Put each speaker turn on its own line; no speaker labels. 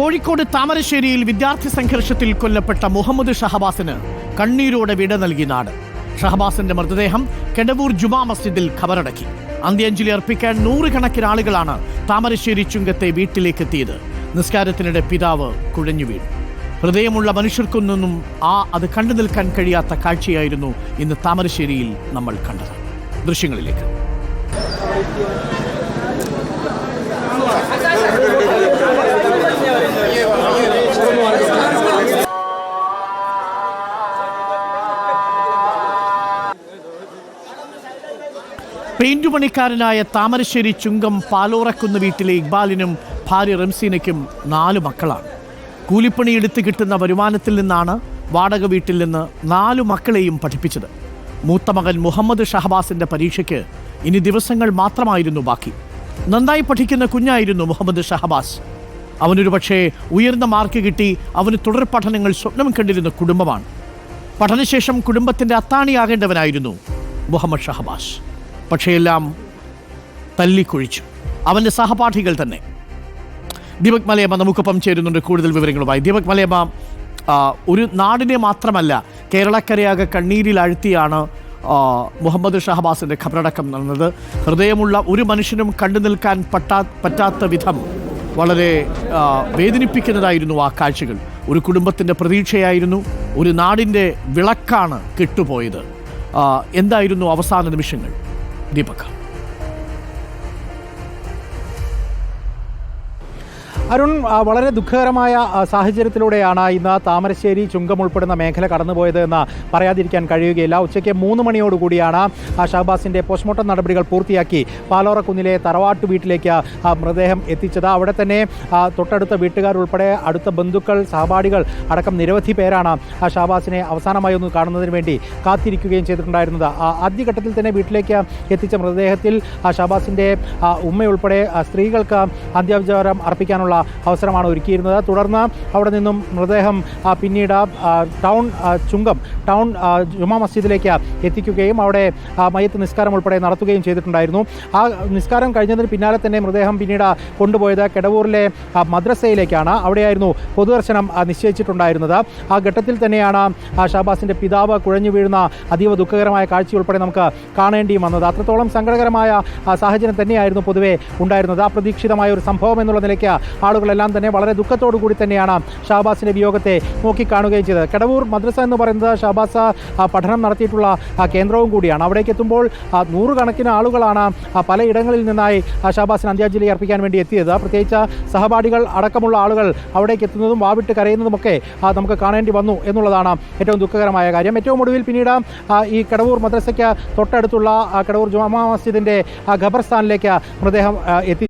കോഴിക്കോട് താമരശ്ശേരിയിൽ വിദ്യാർത്ഥി സംഘർഷത്തിൽ കൊല്ലപ്പെട്ട മുഹമ്മദ് ഷഹബാസിന് കണ്ണീരോടെ വിട നൽകി നാട്. ഷഹബാസിന്റെ മൃതദേഹം കെടവൂർ ജുമാ മസ്ജിദിൽ ഖബറടക്കി. അന്ത്യാഞ്ജലി അർപ്പിക്കാൻ നൂറുകണക്കിന് ആളുകളാണ് താമരശ്ശേരി ചുങ്കത്തെ വീട്ടിലേക്ക് എത്തിയത് നിസ്കാരത്തിനിടെ പിതാവ് കുഴഞ്ഞു വീണു. ഹൃദയമുള്ള മനുഷ്യർക്കൊന്നും ആ അത് കണ്ടു നിൽക്കാൻ കഴിയാത്ത കാഴ്ചയായിരുന്നു ഇന്ന് താമരശ്ശേരിയിൽ നമ്മൾ കണ്ടത്. ദൃശ്യങ്ങളിലേക്ക്. പെയിന്റ് പണിക്കാരനായ താമരശ്ശേരി ചുങ്കം പാലോറക്കുന്ന് വീട്ടിലെ ഇക്ബാലിനും ഭാര്യ റംസീനയ്ക്കും നാല് മക്കളാണ്. കൂലിപ്പണി എടുത്ത് കിട്ടുന്ന വരുമാനത്തിൽ നിന്നാണ് വാടക വീട്ടിൽ നിന്ന് നാലു മക്കളെയും പഠിപ്പിച്ചത്. മൂത്ത മകൻ മുഹമ്മദ് ഷഹബാസിന്റെ പരീക്ഷയ്ക്ക് ഇനി ദിവസങ്ങൾ മാത്രമായിരുന്നു ബാക്കി. നന്നായി പഠിക്കുന്ന കുഞ്ഞായിരുന്നു മുഹമ്മദ് ഷഹബാസ്. അവനൊരു പക്ഷേ ഉയർന്ന മാർക്ക് കിട്ടി അവന് തുടർ പഠനങ്ങൾ സ്വപ്നം കണ്ടിരുന്ന കുടുംബമാണ്. പഠനശേഷം കുടുംബത്തിന്റെ അത്താണിയാകേണ്ടവനായിരുന്നു മുഹമ്മദ് ഷഹബാസ്. പക്ഷേ എല്ലാം തല്ലിക്കൊഴിച്ചു. അവന്റെ സഹപാഠികൾ തന്നെ. ദീപക് മലയമ്മ നമുക്കൊപ്പം ചേരുന്നുണ്ട് കൂടുതൽ വിവരങ്ങളുമായി. ദീപക് മലയമ്മ ഒരു നാടിനെ മാത്രമല്ല കേരളക്കരയാകെ കണ്ണീരിൽ അഴുത്തിയാണ് മുഹമ്മദ് ഷഹബാസിന്റെ ഖബറടക്കം നടന്നത്. ഹൃദയമുള്ള ഒരു മനുഷ്യനും കണ്ടു നിൽക്കാൻ പറ്റാ പറ്റാത്ത വിധം വളരെ വേദനിപ്പിക്കുന്നതായിരുന്നു ആ കാഴ്ചകൾ. ഒരു കുടുംബത്തിന്റെ പ്രതീക്ഷയായിരുന്നു ഒരു നാടിന്റെ വിളക്കാണ് കെട്ടുപോയത്. എന്തായിരുന്നു അവസാന നിമിഷങ്ങൾ? ദീപക്
അരുൺ വളരെ ദുഃഖകരമായ സാഹചര്യത്തിലൂടെയാണ് ഇന്ന് താമരശ്ശേരി ചുങ്കം ഉൾപ്പെടുന്ന മേഖല കടന്നുപോയത് എന്ന് പറയാതിരിക്കാൻ കഴിയുകയില്ല. ഉച്ചയ്ക്ക് മൂന്ന് മണിയോടുകൂടിയാണ് ഷഹബാസിന്റെ പോസ്റ്റ്മോർട്ടം നടപടികൾ പൂർത്തിയാക്കി പാലോറക്കുന്നിലെ തറവാട്ട് വീട്ടിലേക്ക് മൃതദേഹം എത്തിച്ചത്. അവിടെ തന്നെ തൊട്ടടുത്ത വീട്ടുകാർ ഉൾപ്പെടെ അടുത്ത ബന്ധുക്കൾ സഹപാഠികൾ അടക്കം നിരവധി പേരാണ് ഷഹബാസിനെ അവസാനമായി ഒന്ന് കാണുന്നതിന് വേണ്ടി കാത്തിരിക്കുകയും ചെയ്തിട്ടുണ്ടായിരുന്നത്. ആദ്യഘട്ടത്തിൽ തന്നെ വീട്ടിലേക്ക് എത്തിച്ച മൃതദേഹത്തിൽ ഷഹബാസിന്റെ ഉമ്മയുൾപ്പെടെ സ്ത്രീകൾക്ക് അന്ത്യോപചാരം അർപ്പിക്കാനുള്ള അവസരമാണ് ഒരുക്കിയിരുന്നത്. തുടർന്ന് അവിടെ നിന്നും മൃതദേഹം ആ, പിന്നീട് ആ, ടൗൺ ആ, ചുങ്കം ടൗൺ ആ, ജുമാ മസ്ജിദിലേക്ക് എത്തിക്കുകയും അവിടെ മയത്ത് നിസ്കാരം ഉൾപ്പെടെ നടത്തുകയും ചെയ്തിട്ടുണ്ടായിരുന്നു. ആ നിസ്കാരം കഴിഞ്ഞതിന് പിന്നാലെ തന്നെ മൃതദേഹം പിന്നീട് കൊണ്ടുപോയത് കെടവൂരിലെ ആ, മദ്രസയിലേക്കാണ്. അവിടെയായിരുന്നു പൊതുദർശനം ആ, നിശ്ചയിച്ചിട്ടുണ്ടായിരുന്നത്. ആ ഘട്ടത്തിൽ തന്നെയാണ് ഷാബാസിന്റെ പിതാവ് കുഴഞ്ഞു വീഴുന്ന അതീവ ദുഃഖകരമായ കാഴ്ച ഉൾപ്പെടെ നമുക്ക് കാണേണ്ടി വന്നത്. അത്രത്തോളം സങ്കടകരമായ ആ, സാഹചര്യം തന്നെയായിരുന്നു പൊതുവെ ഉണ്ടായിരുന്നത്. അപ്രതീക്ഷിതമായ ഒരു സംഭവം എന്നുള്ള നിലയ്ക്ക് ആളുകളെല്ലാം തന്നെ വളരെ ദുഃഖത്തോടു കൂടി തന്നെയാണ് ഷാബാസിന്റെ വിയോഗത്തെ നോക്കിക്കാണുകയും ചെയ്തത്. കടവൂർ മദ്രസ എന്ന് പറയുന്നത് ഷാബാസ പഠനം നടത്തിയിട്ടുള്ള കേന്ദ്രവും കൂടിയാണ്. അവിടേക്ക് എത്തുമ്പോൾ നൂറുകണക്കിന് ആളുകളാണ് പലയിടങ്ങളിൽ നിന്നായി ഷാബാസിന് അന്ത്യാഞ്ജലി അർപ്പിക്കാൻ വേണ്ടി എത്തിയത്. പ്രത്യേകിച്ച് സഹപാഠികൾ അടക്കമുള്ള ആളുകൾ അവിടേക്ക് എത്തുന്നതും വാവിട്ട് കരയുന്നതുമൊക്കെ നമുക്ക് കാണേണ്ടി വന്നു എന്നുള്ളതാണ് ഏറ്റവും ദുഃഖകരമായ കാര്യം. ഏറ്റവും ഒടുവിൽ പിന്നീട് ഈ കടവൂർ മദ്രസയ്ക്ക് തൊട്ടടുത്തുള്ള കടവൂർ ജുമാ മസ്ജിദിന്റെ ആ, ഖബർസ്ഥാനിലേക്ക് മൃതദേഹം എത്തി